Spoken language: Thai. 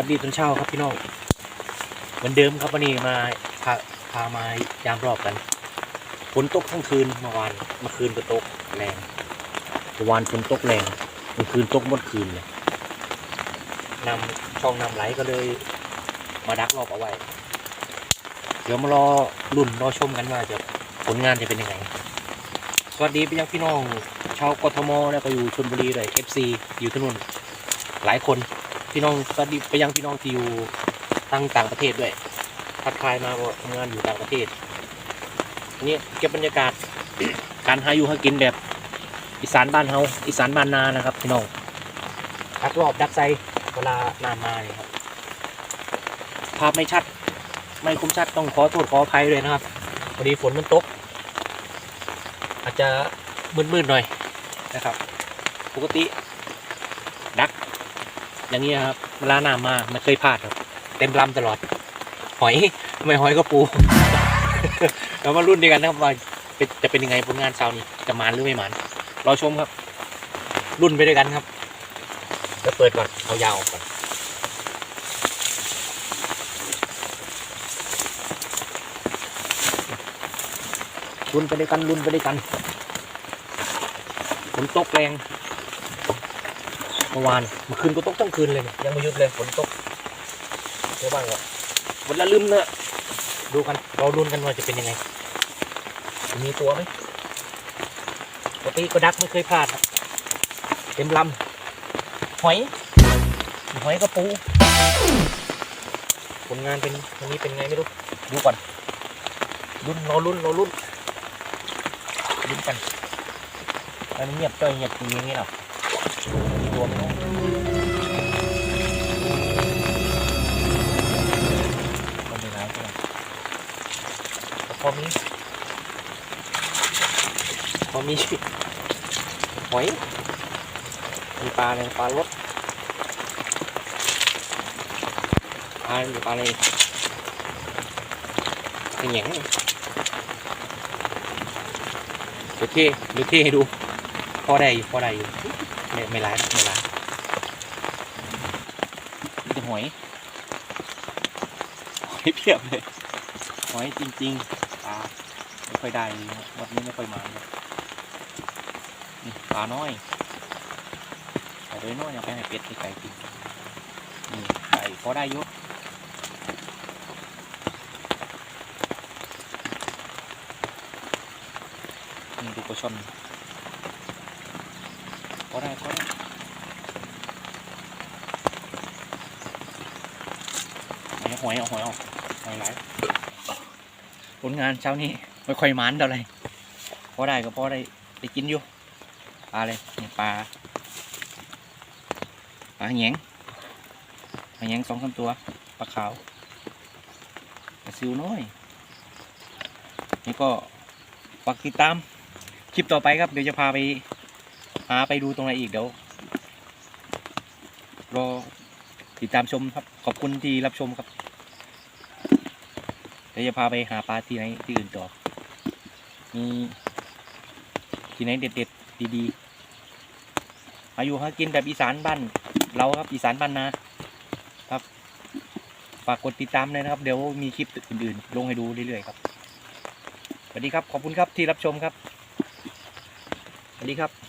วัสดีตอนเช้าครับพี่น้องเหมือนเดิมครับวันนี้มาพาพามายามรอบกันฝนตกทั้งคืนเมื่อวานเมื่อคืนก็ตกแรงเมื่อวานฝนตกแรงเมื่อคืนตกหมดคืนเลยนำช่องนำไหลก็เลยมาดักรอบเอาไว้ เดี๋ยวมารอรุ่นรอชมกันว่าจะผลงานจะเป็นยังไง สวัสดีไปยังพี่น้อง ชาวกทมแล้วก็อยู่ชลบุรีเลย FC อยู่ที่นู่นหลายคน พี่น้องสวัสดีไปยังพี่น้องที่อยู่ตั้งต่างประเทศด้วยทักทายมาทำงานอยู่ต่างประเทศอันนี่เก็บบรรยากาศการหาอยู่หากินแบบอีสานบ้านเฮาอีสานบ้านนานะครับพี่น้องดักรอบดักไซเวลาน้ำมาเนี่ยครับภาพไม่ชัด ไม่คมชัดต้องขอโทษขออภัยเลยนะครับพอดีฝนมันตก อาจจะมืดๆหน่อยนะครับ ปกติ อย่างนี้ยครับเวลาน้ำมาไม่เคยพลาดครับ เต็มลำตลอด หอยไม่หอยก็ปูเรามารุ่นเดียวกันนะครับว่าเป็นจะเป็นยังไงผลงานเช้านี้จะมานหรือไม่มานรอชมครับ รุ่นไปด้วยกันครับจะเปิดก่อนเอายาวออกก่อนรุ่นไปด้วยกันรุ่นไปด้วยกันฝนตกแรง มื่อวานเมื่อคืนก็ตกทั้งคืนเลยยังไม่หยุดเลยฝนตกเดี๋ยวบ้างก่อนวันละลืมเนะดูกันเราลุ้นกันว่าจะเป็นยังไง มีตัวไหมปกติก็ดักไม่เคยพลาดเต็มลำหอยหอยกระปูผลงานเป็นวันนี้เป็นไงไม่รู้ดูก่อนลุ้นรอลุ้นรอลุ้นลุ้นกันมันเงียบจ้อยเงียบจริงอย่างนี้หรอ ตัวไมเนาะก็ไม่ร้ายเท่ไหร่แต่พอมีพอมีหอยมีปลาเลยปลารสปลาอยู่ปลาเลยเป็นอย่างนี้เดี๋ยวเท่เดี๋ยวเท่ให้ดู พอได้อยู่พอได้อยู่ ไม่ไม่ร้ายไม่ร้ายมีแต่หอยหอยเพียบเลยหอยจริงๆปลาไม่ค่อยได้เลยครับวันนี้ไม่ค่อยมาเลยนี่ปลาน้อยแต่โดยน้อยยังไปให้เป็ดให้ไก่กินนี่ไก่พอได้อยู่นี่ดูปลาช่อนพ อได้พอได้หอยเอาหอยเอาหอยไหลายผลงานเช้านี้ไม่ค่อยมันเท่าไหรพอได้ก็พอได้ไปกินอยู่ปลาเลยนี่ปลาปลาแหงปลาแหงสองสามตัวปลาขาวปลาซิวน้อยนี่ก็ฝากติดตามคลิปต่อไปครับเดี๋ยวจะพาไป หาไปดูตรงไหนอีกเดี๋ยวรอติดตามชมครับ ขอบคุณที่รับชมครับเดี๋ยวจะพาไปหาปลาที่ไหนที่อื่นต่อมีที่ไหนเด็ดๆดีๆอายุหากินแบบอีสานบ้านเราครับอีสานบ้านนาครับฝากกดติดตามเลยนะครับ เดี๋ยวมีคลิปอื่นๆ ลงให้ดูเรื่อยๆครับสวัสดีครับขอบคุณครับที่รับชมครับสวัสดีครับ